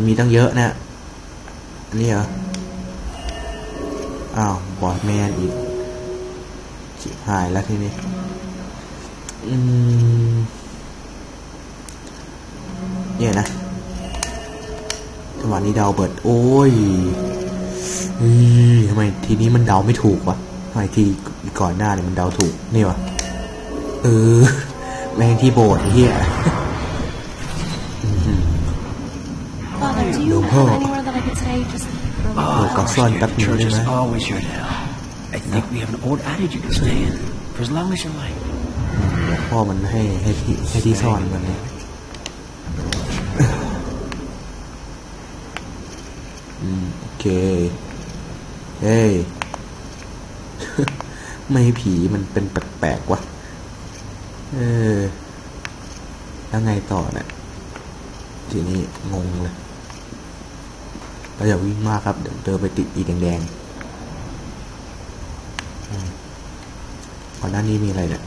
มันมีตั้งเยอะนะอันนี้เหรอ อ้าว บอดแมนอีกจิบหายแล้วทีนี้ อืมเนี่ยนะจังหวะนี้เดาเบิด โอ้ยทำไมทีนี้มันเดาไม่ถูกวะทำไมทีก่อนหน้าเนี่ยมันเดาถูก นี่วะเออแม่งที่โบสถ์ไอ้เฮีย Father, do you No have hope. anywhere that I could stay just for a Oh, while? got son, your that means church is that- always your now. I think we have an old adage you can stay in for as long as you like. เดี๋ยวพ่อมันให้ให้ที่ให้ที่ซ่อนมันเนี่ยอืมโอเค เฮ้ย ไม่ให้ผีมันเป็นแปลกๆวะเออ แล้วไงต่อเนี่ยทีนี้งงเลย เราอย่าวิ่งมากครับเดี๋ยวเดินไปติดอีแดงๆอืมก่อนหน้านี้มีอะไรเนี่ย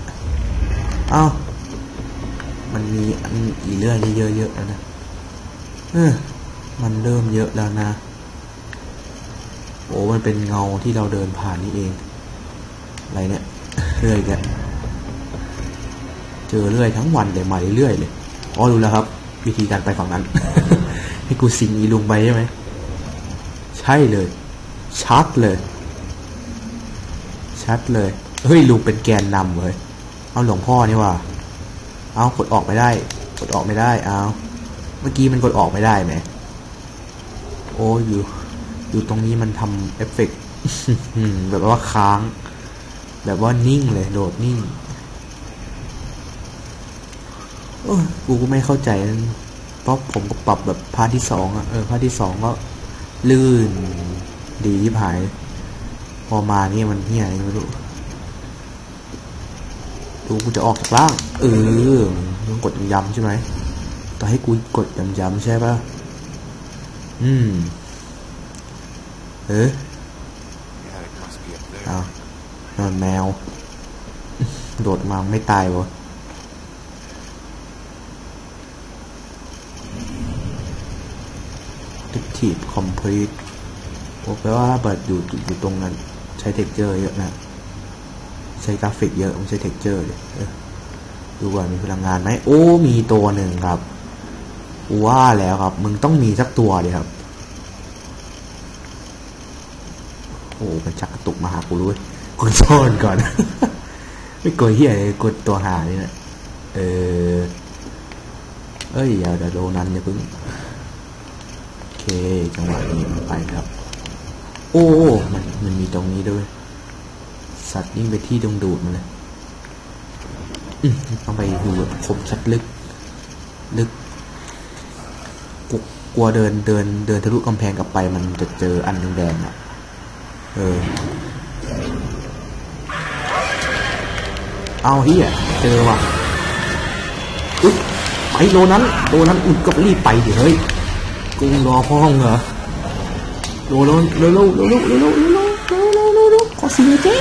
เอ้ามันมีอันอีเลื่อยเยอะๆแล้วนะเออมันเริ่มเยอะแล้วนะ โอ้มันเป็นเงาที่เราเดินผ่านนี่เอง อะไรเนี่ยเรื่อยแกเจอเรื่อยทั้งวันเลยมาเรื่อยเลยอ๋อรู้แล้วครับ วิธีการไปฝั่งนั้น ให้กูสิงอีลุงไปใช่ไหม ใช่เลย ชัดเลย ชัดเลย เฮ้ยลุงเป็นแกนนำเลยเอาหลวงพ่อนี่ว่า เอากดออกไม่ได้ กดออกไม่ได้ เอาเมื่อกี้มันกดออกไม่ได้ไหมโอ้อยู่ อยู่ตรงนี้มันทำเอฟเฟกต์แบบว่าค้าง แบบว่านิ่งเลย โดดนิ่งกูก็ไม่เข้าใจ เพราะผมก็ปรับแบบพาร์ทที่สองอะเออพาร์ทที่สองก็ ลื่น ดีที่หาย พอมานี่มันเฮียอะไรไม่รู้ดูกูจะออกจากล่าง เออมึงกดย้ำใช่ไหมต่อให้กูกดย้ำๆใช่ปะอืม เออเอานอนแมว โดดมาไม่ตายวะ ติดทีบคอมพลีทโอ้แปลว่าเปิดอยู่อยู่ตรงนั้น ใช้เท็กเจอร์เยอะนะ ใช้กราฟิกเยอะไม่ใช้เท็กเจอร์เลยดูว่ามีพลังงานไหมโอ้ มีตัวหนึ่งครับว่าแล้วครับ มึงต้องมีสักตัวดิครับ โอ้มันชักกระตุกมาหากูรู้ยกูซ่อนก่อน ไม่กลัวเฮียเลยกดตัวหานี่นะเออเอ้ยอย่าเดี๋ยวโดนันอย่าเพิ่ง เคจังหวะนี้มันไปครับ โอ้มันมันมีตรงนี้ด้วย สัตว์ยิ่งไปที่ดงดูดมันเลยอืมต้องไปดูแบบคมชัดลึก ลึกกลัวกลัวเดินเดินเดินทะลุกำแพงกลับไปมันจะเจออันแดงๆอะ เออ เอาเฮียเจอว่ะอุ๊ยไปโลนั้นโลนั้นอุ่นก็รีบไปดิเฮ้ย กูรอพ่อเหรอโลโลโลโลโลโลโลโลโลโลโลโลโลขอสิเจ๊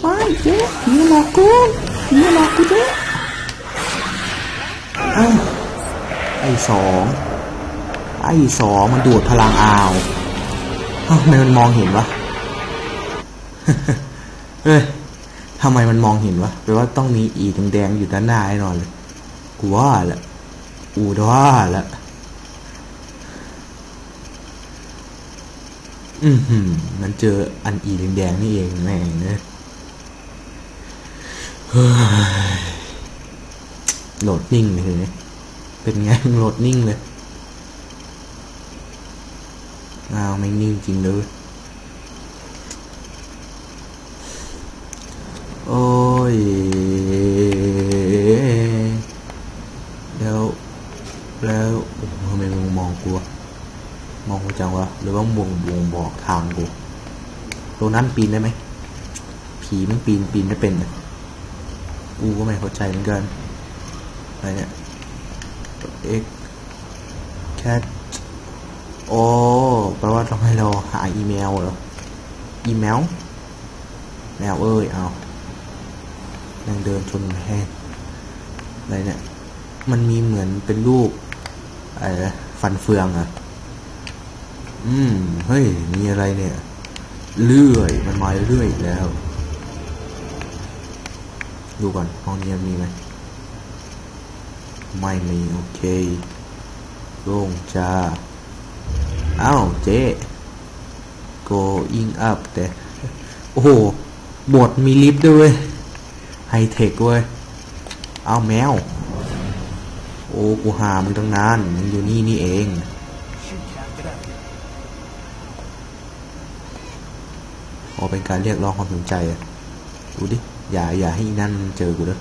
ไม่เจ๊ผีหลอกกูผีหลอกกูเจ๊อ้าวไอ้สองไอ้สองมันดูดพลังอาวอ้าวทำไมมันมองเห็นวะเฮ้ยทำไมมันมองเห็นวะแปลว่าต้องมีอีแดงๆอยู่ด้านหน้าแน่นอนเลยกูว่าแหละกูว่าแหละ อือหือมันเจออันอีแดงๆนี่เองแม่งเนี่ยเฮ้ยโหลดนิ่งเลยเป็นไงโหลดนิ่งเลยอ้าวไม่นิ่งจริงเลยโอ้ย แล้ว แล้วโอ้โหทำไมมึงมองกูวะมองกูจังวะ หรือว่าบ่งบ่งบอกทางกู ตรงนั้นปีนได้ไหมผีมันปีนปีนไม่เป็นนะกูก็ไม่เข้าใจเหมือนกันอะไรเนี่ย x cat โอ้แปลว่าต้องให้เราหาอีเมลเหรออีเมลแมวเอ้ยเอายังเดินชนแห้งอะไรเนี่ยมันมีเหมือนเป็นรูปอะไรฟันเฟืองอะ อืม เฮ้ย มีอะไรเนี่ย เลื่อย มันมาเรื่อยอีกแล้ว ดูก่อนห้องนี้มีไหมไม่มีโอเคโล่งจ้าอ้าวเจ๊ going up แต่ โอ้โหบทมีลิฟต์ด้วยไฮเทคเว้ย เอาแมว โอ้ กูหามึงตั้งนาน มึงอยู่นี่นี่เอง พอเป็นการเรียกร้องความสนใจอะดูดิ อย่าอย่าให้นั่นเจอกูเด้อ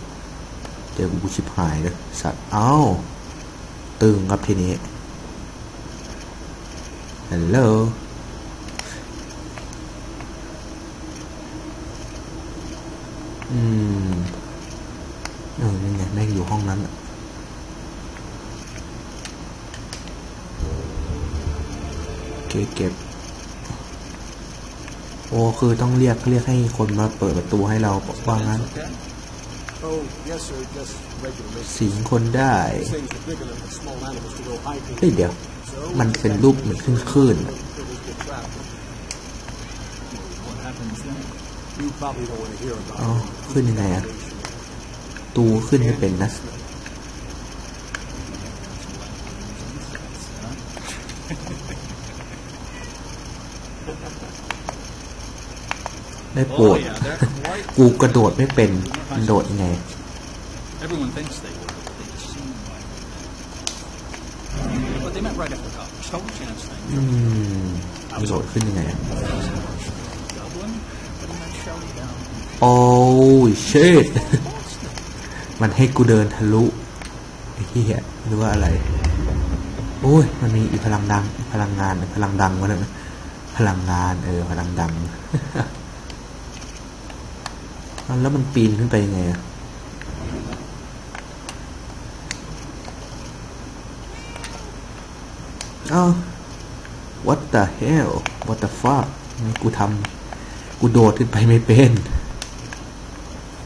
เจอกูกูชิบหายเลยสัตว์ เอ้า ตึงครับทีนี้ฮัลโหลอืมเออนี่ไงแม่งอยู่ห้องนั้นอะเก็บ โอ้คือต้องเรียกเรียกให้คนมาเปิดประตูให้เราว่างั้นสิงคนได้เฮ้ยเดี๋ยว มันเป็นรูปเหมือนขึ้นขึ้นอ๋อขึ้นยังไงอะตูขึ้นให้เป็นนะ ได้โปรดกูกระโดดไม่เป็นมันโดดยังไง Everyone thinks they were, but they just seem like But they met right after college. Total chance thing. อืมมันโดดขึ้นยังไงอะ Dublin, but he met Shelley down. โอ้ยเชิดมันให้กูเดินทะลุไอ้เหี้ยหรือว่าอะไรโอ้ยมันมีอีกพลังดังพลังงานพลังดังวะเนี่ยพลังงาน เออ พลังดังอ้าว แล้วมันปีนขึ้นไปยังไงอะอ้าว what the hell what the fuck กูทำกูโดดขึ้นไปไม่เป็น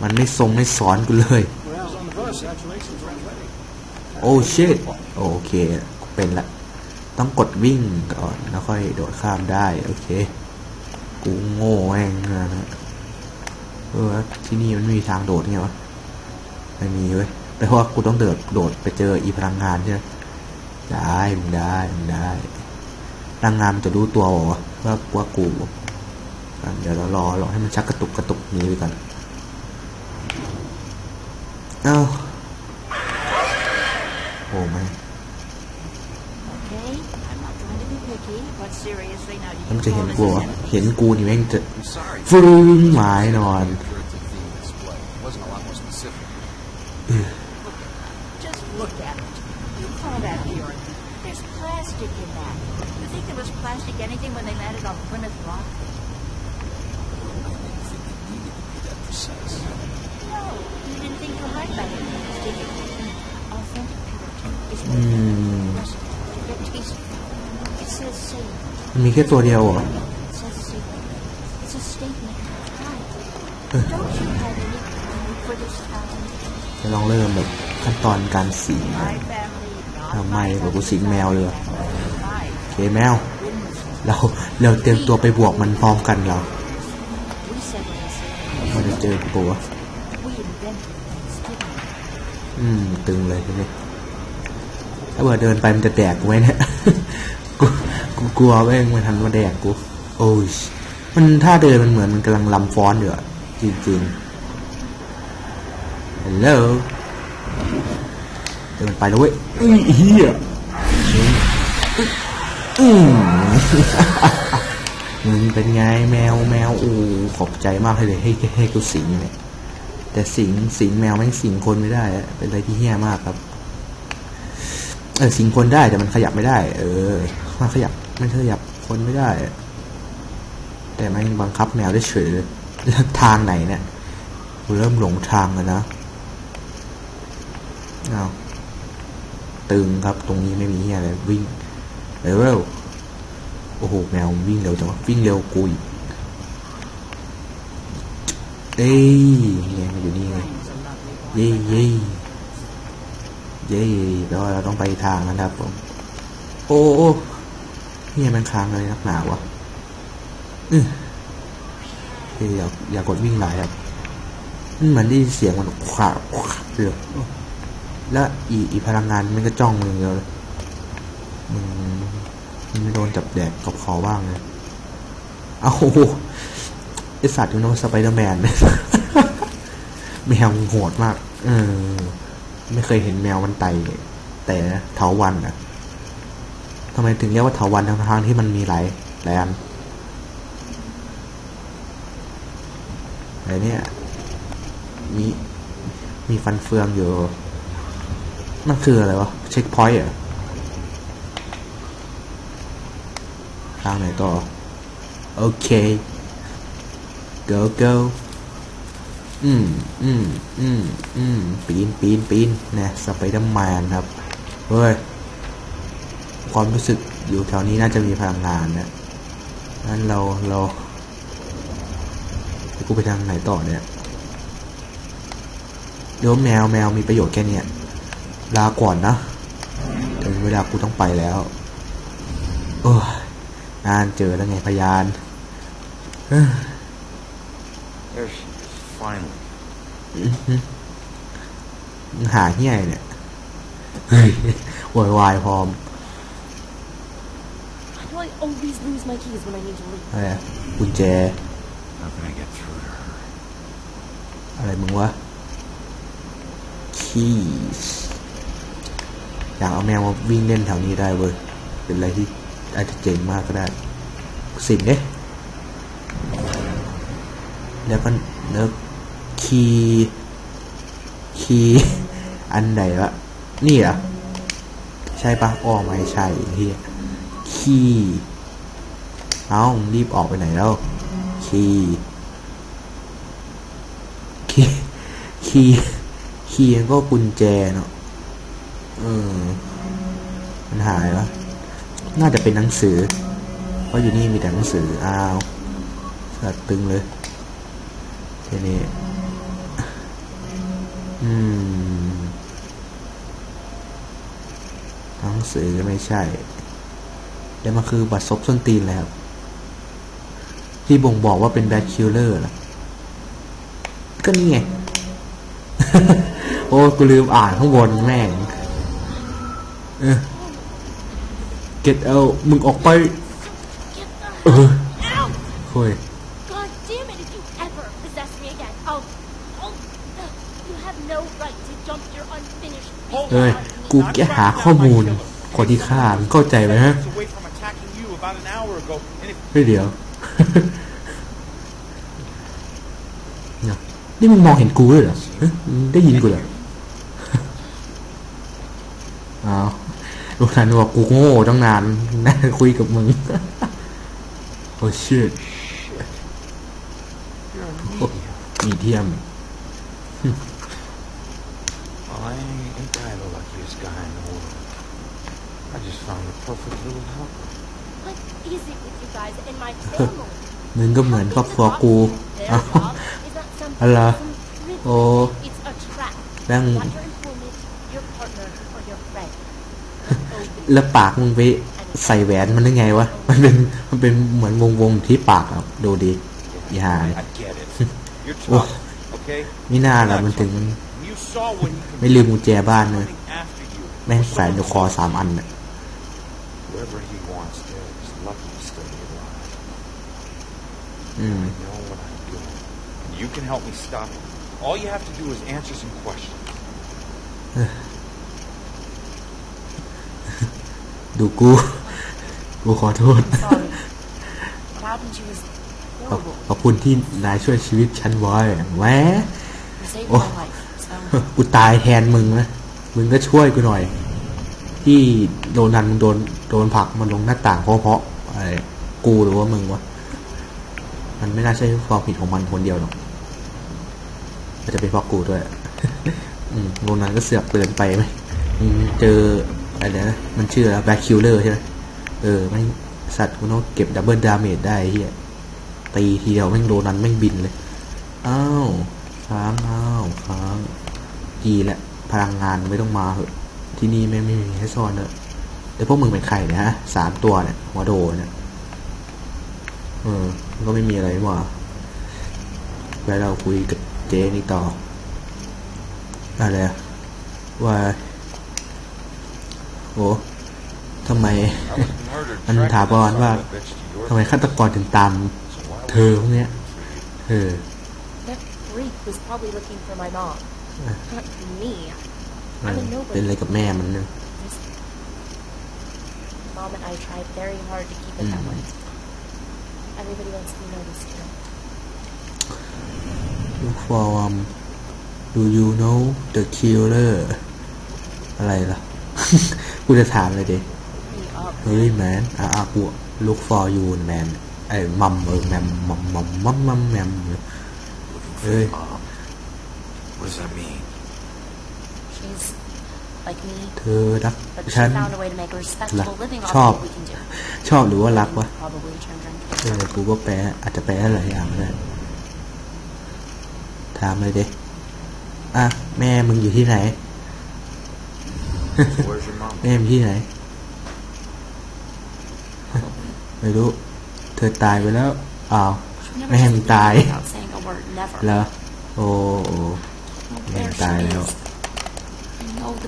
มันไม่ทรงไม่สอนกูเลย โอ้ชิตโอเคเป็นละ ต้องกดวิ่งก่อนแล้วค่อยโดดข้ามได้ โอเค กูโง่แม่งนะ เออที่นี่มันไม่มีทางโดดไงวะไม่มีเว้ยแปลว่ากูต้องเดินโดดไปเจออีพลังงานใช่ไหมได้มึงได้มึงได้พลังงานมันจะรู้ตัวเหรอวะว่าว่ากูเดี๋ยวเรารอรอให้มันชักกระตุกกระตุกนี้ไปก่อน เอ้าอ้ไม่ Okay, I'm not trying to be picky, but seriously, now do แล้ว you มันจะ call เห็น this กู เหรอ a เห็นกูนี่แม่งจะ I'm sorry. ฟรึ้งหมายนอน Curative theme display. Wasn't a lot more specific. Just look at it. You call that urine. There's plastic in that. You think there was plastic anything when they landed on Plymouth Rock? I didn't think it needed to be that precise. No, you didn't think to write about it, did you? Authentic purity is what Hmm. Rusty, get taste. It says safe. มันมีแค่ตัวเดียวเหรอ จะลองเริ่มแบบขั้นตอนการสีง My family, not ทำไม my แบบกูสิงแมวเลยเหรอ my โอเคแมว เราเราเตรียมตัวไปบวกมันพร้อมกันเรา We said what I said. มันจะเจอกูวะ We invented Thanksgiving. อืม ตึงเลยทีนี้ถ้าเกิดเดินไปมันจะแดกกูไหมเนี่ยกูกูกลัวแม่งมันทันมาแดกกู โอ้ย มันถ้าเดินมันเหมือนมันกำลังลำฟ้อนอยู่อะจริงๆฮัลโหลเดินไปแล้วเว้ยอุ้ยเฮียอืมมึงเป็นไงแมวแมวโอ้ขอบใจมากเลยให้ให้ให้กูสิงเนี่ยแต่สิงสิงแมวแม่งสิงคนไม่ได้อะเป็นอะไรที่เฮี้ยมากครับ เออสิงคนได้แต่มันขยับไม่ได้ เออมันขยับมันขยับคนไม่ได้อะ แต่แม่งบังคับแมวได้เฉยเลยทางไหนเนี่ยกูเริ่มหลงทางแล้วนะอ้าตึงครับตรงนี้ไม่มีเฮียอะไรวิ่งเร็วโอ้โหแมววิ่งเร็วจังวะวิ่งเร็วกูอีกเอ้ยเนี่ยมันอยู่นี่ไงเย่เย่เย่แปลว่าเราต้องไปทางนะครับผมโอ้โอ้เฮียมันค้างเลยนักหนาวะ อือเฮ้ยอย่าอย่ากดวิ่งหลายครับมันเหมือนได้ยินเสียงมันขวาวเดือแล้วอีอีพลังงานมันก็จ้องมึงเดียวเลยมึงมึงไม่โดนจับแดกกับคอบ้างเลยเอาไอสัตว์อยู่โน้นสไปเดอร์แมนแมวมันโหดมาก เออ ไม่เคยเห็นแมวมันไตแต่เถาวันอะทำไมถึงเรียกว่าเถาวันทั้งที่มันมีหลายหลายอัน อะไรเนี่ย มีมีฟันเฟืองอยู่ มันคืออะไรวะ เช็คพอยต์อะทางไหนต่อ โอเค go go อืมอืมอืมอืมปีนปีนปีนนะสไปเดอร์แมนครับ เฮ้ย ความรู้สึกอยู่แถวนี้น่าจะมีพลังงานนะงั้นเราเรา กูไปทางไหนต่อเนี่ยเดี๋ยวแมวแมวมีประโยชน์แค่เนี้ยลาก่อนนะถึงเวลากูต้องไปแล้วโอ้ยนานเจอแล้วไงพยาน There she is, finally. หาเฮี้ยเนี่ยเฮ้ยโวยวายพร้อม Why do I always lose my keys when I need to leave? อะไรอะกุญแจ อะไรมึงวะ keys อยากเอาแมวมาวิ่งเล่นแถวนี้ได้เว้ย เป็นอะไรที่อาจจะเจ๋งมากก็ได้ สิบเนี่ยแล้วก็เนิร์คีย์คีย์อันไหนวะ นี่เหรอ ใช่ปะอ้อไม่ใช่เฮียคีย์เอารีบออกไปไหนแล้ว คีคีคีคีย์ก็กุญแจเนาะเออมันหายวะน่าจะเป็นหนังสือ เพราะอยู่นี่มีแต่หนังสือ อ้าวสัตว์ตึงเลยทีนี้ อืม หนังสือก็ไม่ใช่ แล้วมันคือบัตรซบส้นตีนเลยครับ ที่บ่งบอกว่าเป็นแบทคิลเลอร์ล่ะ ก็นี่ไง โอ้ กูลืมอ่านข้างบนแม่งเออ get out มึงออกไป Get the เออ hell out! โอ้ย God damn it, if you ever possess me again, I'll... I'll... You have no right to dump your unfinished เฮ้ย business กูแค่หาข้อมูลคนที่ฆ่ามึงเข้าใจไหมฮะ away from attacking you about an hour ago, and if เฮ้ยเดี๋ยวเนี่ยนี่มึงมองเห็นกูด้วยเหรอได้ยินกูเหรออ้าวดูนันบอกกูโง่ตั้งนานน่าคุยกับมึง โอ้ชิตมีเทียม I ain't, ain't I the luckiest guy in the world? I just found the perfect little helper. มึงก็เหมือนครอบครัวกู Their อ้าว job is not some อะไร some privilege. โอ้ It's a trap. แม่ง Not your informant, your partner, or your friend. Oh, แล้วปากมึงไปใส่แหวนมันได้ไงวะ มันเป็นมันเป็นเหมือนวงวงๆที่ปากอะดูดิอีหาย I get it, you're Oh. tough, okay? ไม่น่าละมันถึง You saw what he could ไม่ลืมกุญแจบ้านเลย coming after you. แม่งแฝงอยู่คอสามอันน่ะ is lucky to stay alive. อืม I know what I'm doing. You can help me stop him. All you have to do is answer some questions. ดูกูกูขอโทษ Sorry. What happened to you was ขอบ horrible. ขอบคุณที่นายช่วยชีวิตฉันไว้แหว You saved Oh. my life. So กูตายแทนมึงนะ มึงก็ช่วยกูหน่อย ที่โดนันมึงโดนโดนผลักมันลงหน้าต่างเพราะเพราะ อะไรกูหรือว่ามึงวะ มันไม่น่าใช่ความผิดของมันคนเดียวหรอกมันจะเป็นเพราะกูด้วย อืมโดนันก็เสือกเตือนไปไหมเจออะไรนะ มันชื่ออะไรแบ็คคิลเลอร์ใช่ไหมเออไม่งสัตว์กูต้องเก็บดับเบิลดาเมจได้เฮียตีทีเดียวแม่งโดนันแม่งบินเลย อ้าวค้างอ้าวค้างดีแหละ พลังงานไม่ต้องมาเหอะ ที่นี่ไม่ไม่มีให้ซ่อนเลย แล้วพวกมึงเป็นใครเนี่ยฮะสามตัวเนี่ยหัวโดเนี่ยเออมันก็ไม่มีอะไรหว่าแล้วเราคุยกับเจ๊นี่ต่ออะไรอะว่า โอ้ทำไม I was murdered. มัน trying to ถามประมาณ sell ว่า that bitch to your ทำไมฆาตกรถึงตาม So why เธอพวกเนี้ยเออ That freak was probably looking for my mom. Not me. เอ I'm อ a เป็น nobody. อะไรกับแม่มันเนี่ย Mom and I tried very hard to keep it that way. Everybody wants to be noticed here. Look for um Do you know the killer อะไรล่ะ กูจะถามเลยดิ Me up. เฮ้ยแมนอ่ะอ่ะกู look for you แมนไอ้มัมเออแมมมัมมัมมัมมัมแมม Looking for Hey. your mom. What does that mean? She's like me, เธอรัก but she ฉัน found a way to make a respectable living off Chop. what we can do. ชอบหรือว่ารักวะ Probably turned her into เออกูก็แปลอาจจะแปลหลายอย่างก็ได้ถามเลยดิอะแม่มึงอยู่ที่ไหน So where's your mom? แม่มึงที่ไหน ไม่รู้ เธอตายไปแล้ว อ้าว She never แม่ said มึงตาย anything without saying a word, never. เหรอโอ้โอ้ Well, Man there she died is. out. I know the bell killer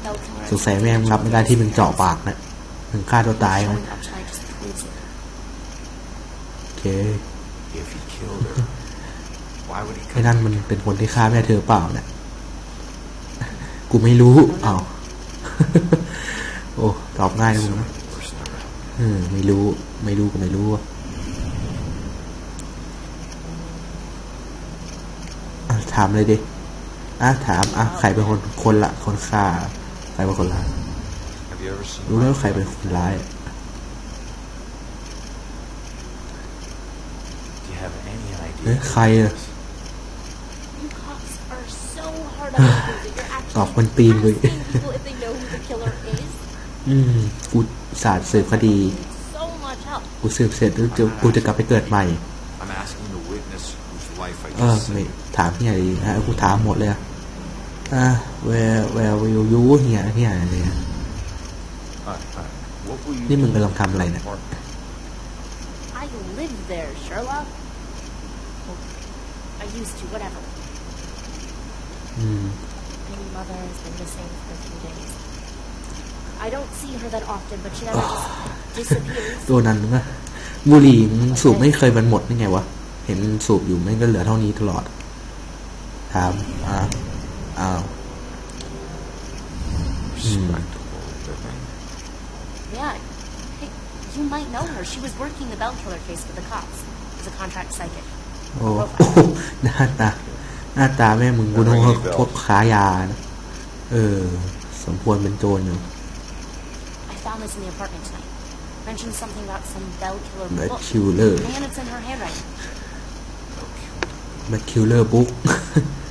สงสัยแม่มึงรับไม่ได้ที่มึงเจาะปากนะมึงฆ่าตัวตายนะ Showing up tonight just proves it. โอเค If he killed her, why would he ไอ้ come? นั่นมันเป็นคนที่ฆ่าแม่เธอเปล่าเนี่ยกูไม่รู้อ้าวโอ้ตอบง่ายนะมึงนะ Worse than ever. เออไม่รู้ ไม่รู้ก็ไม่รู้อะอะถามเลยดิอะถามอะใครเป็นคนคนละคนฆ่า ใครเป็นคนร้าย Have you ever seen รู้แล้วาใครเป็นคนร้าย Do you have any idea? เอ๊ะใครอะ You cops are so hard on people that you're ตอบ actually คนตีนกูอีก asking people if they know who the killer is. อืม กูศาสตร์สืบคดี So much help. กูสืบเสร็จแล้วจะกูจะกลับไปเกิดใหม่ I'm asking the witness whose life I เออ just ไม่ saved. ถามที่ไหนดีนะกูถามหมดเลยอะ อะ where where will you เฮียที่ไหนเนี่ย Uh, uh, what will you นี่มึง do กำลังทำอะไรเนี่ย Mark, I live there, Sherlock. Well, I used to, whatever. อืม My mother has been missing for a few days. I don't see her that often, but she never just disappears. ตัวนั้นมึงอะบุหรี่มึงสูบไม่เคยมันหมดนี่ไงวะ เห็นสูบอยู่แม่งก็เหลือเท่านี้ตลอดถามอ่า อ้าว respectable living. Yeah. Hey, you might know her. She was working the Bell Killer case for the cops as a contract psychic. โอ้โหหน้าตา หน้าตาแม่มึงกูนึกว่าพวกค้ายานะเออ สมควรเป็นโจรอยู่ I found this in the apartment tonight. Mentioned something about some Bell Killer Bell book. Killer. And it's in her handwriting. แมค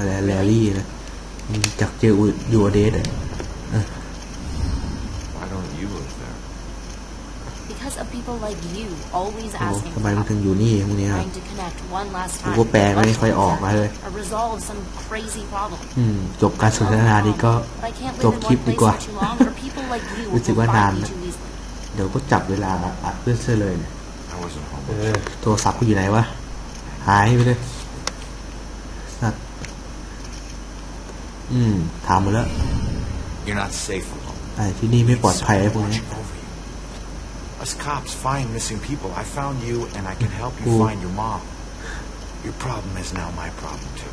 อะไรแลรี่นะมึงจากเจอยูเดสอะ Why don't you live there? Because of people like you always โอ้ asking ทำไม for มึง help. ถึงอยู่นี่พวกเนี้ย Trying to connect one last กู time. ก็แปลไม่ค่อยออกมาเลย Or resolve some crazy problem. อืมจบการสนทนานี้ก็ But I can't จ live บ in คลิป one ดี place กว่า for too long, or people like you รู้สึก will ว่านาน find me นะ too easily. เดี๋ยวก็จับเวลาอัดเพื่อนเสื้อเลยเนี่ย I wasn't home. เออโทรศัพท์กูอยู่ไหนวะ หายไปเลยสัตว์ อืม ถามมาแล้ว You're not safe alone. ไอ้ที่นี่ไม่ปลอดภัยไอ้พวกนี้ Watching over you. Us cops find missing people. I found you, and I can help you Cool. find your mom. Your problem is now my problem too.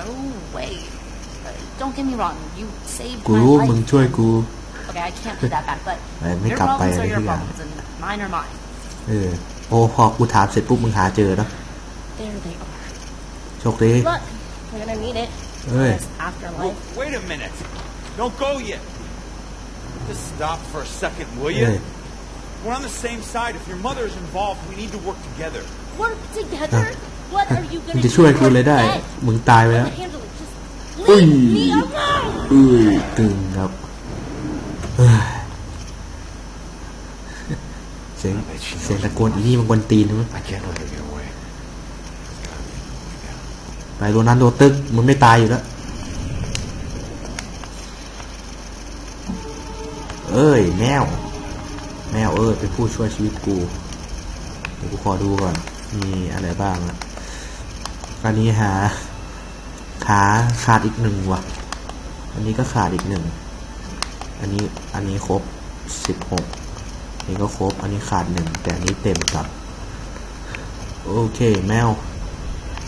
No way. Uh, don't get me wrong. You saved กู my รู้มึง life. ช่วยกู Okay, I can't pay that back, but เออไม่ your กลับไป problems อะไร are your ทุกอย่าง problems, and mine are mine. เออโอ้พอกูถามเสร็จปุ๊บมึงหาเจอแล้ว There they are. โชคดี Look, we're gonna need it. Hey. This afterlife. Wait a minute. Don't go yet. Just stop for a second, will เอ้ you? ย We're on the same side. If your mother is involved, we need to work together. Work together? What are you มึง gonna จะ do? ช่วยกูเลยได้ Dead? มึงตายไปแล้ว I'll handle it. Just Ui. leave me alone. อุ้ยตึงครับเฮ้ยเสียงเสียงตะโกนอีนี่มันกวนตีนมั้ย ไปโดนนั้นโดนตึกมันไม่ตายอยู่แล้ว เอ้ยแมว แมวเอ้ยเป็นผู้ช่วยชีวิตกู เดี๋ยวกูขอดูก่อน มีอะไรบ้างละอันนี้หา ขาขาดอีกหนึ่งว่ะ อันนี้ก็ขาดอีกหนึ่ง อันนี้อันนี้ครบสิบหกอันนี้ก็ครบ อันนี้ขาดหนึ่งแต่อันนี้เต็มกับ โอเคแมว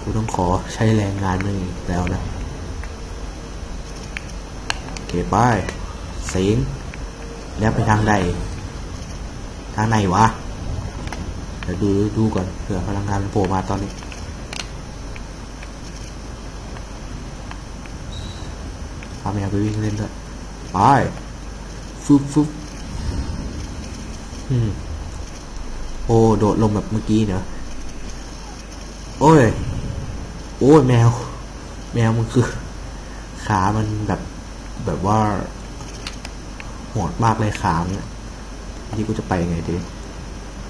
กูต้องขอใช้แรงงานมึงแล้วนะโอเคไปเสียงแล้วไปทางใด ทางไหนวะ เดี๋ยวดูดูก่อนเผื่อพลังงานมันโผล่มาตอนนี้ พาแมวไปวิ่งเล่นด้วยไปฟึบฟึบอืมโอ้ โดดลงแบบเมื่อกี้เนอะโอ้ย โอ้ยแมว แมวมันคือ ขามันแบบแบบว่าโหดมากเลยขาเนี่ยนี่กูจะไปยังไงดี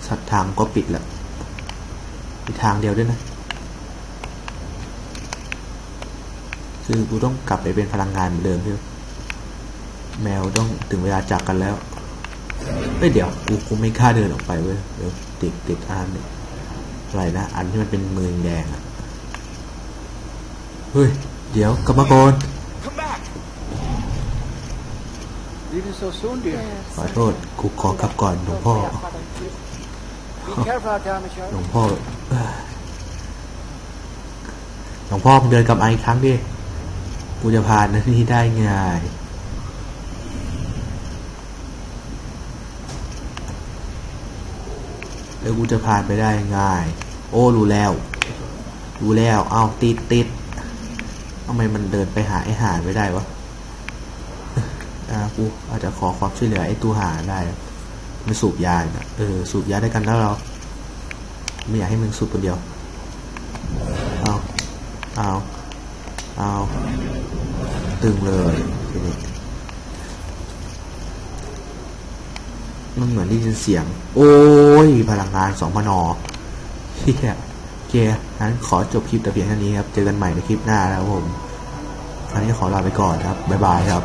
สัตทางก็ปิดแหละมีทางเดียวด้วยนะ คือกูต้องกลับไปเป็นพลังงานเหมือนเดิมพี่แมวต้องถึงเวลาจากกันแล้วเอ้ยเดี๋ยวกูกูไม่กล้าเดินออกไปเว้ยเดี๋ยวติดติดอันนี่อะไรนะ อันที่มันเป็นมือแดงอะ ฮ้ย เดี๋ยวกลับมาก่อน Come back! Leaving so soon, dear? ขอโทษกูขอกลับก่อนหลวงพ่อ Be careful out there, Michelle. หลวงพ่อเอ้ยหลวงพ่อมึงเดินกลับมาอีกครั้งดิกูจะผ่านนาทีได้ง่ายแล้วกูจะผ่านไปได้ง่าย โอ้รู้แล้ว รู้แล้ว เอาติดติดทำ ไมมันเดินไปหาไอ้หาไม่ได้วะอ่ากูอาจจะขอความช่วยเหลือไอ้ตัวหาได้มันสูบยาเนี่ยเออสูบยาได้วยกันแล้วเรา ไม่อยากให้มึงสูบคนเดียวเอาเอาเอาตึงเลยทีนี้มันเหมือนได้ยินเสียง โอ้ย พลังงานสองพนอเฮียโอเคงั้นขอจบคลิปแต่เพียงเท่านี้ครับ เจอกันใหม่ในคลิปหน้าแล้วผม คราวนี้ขอลาไปก่อนครับ บ๊ายบายครับ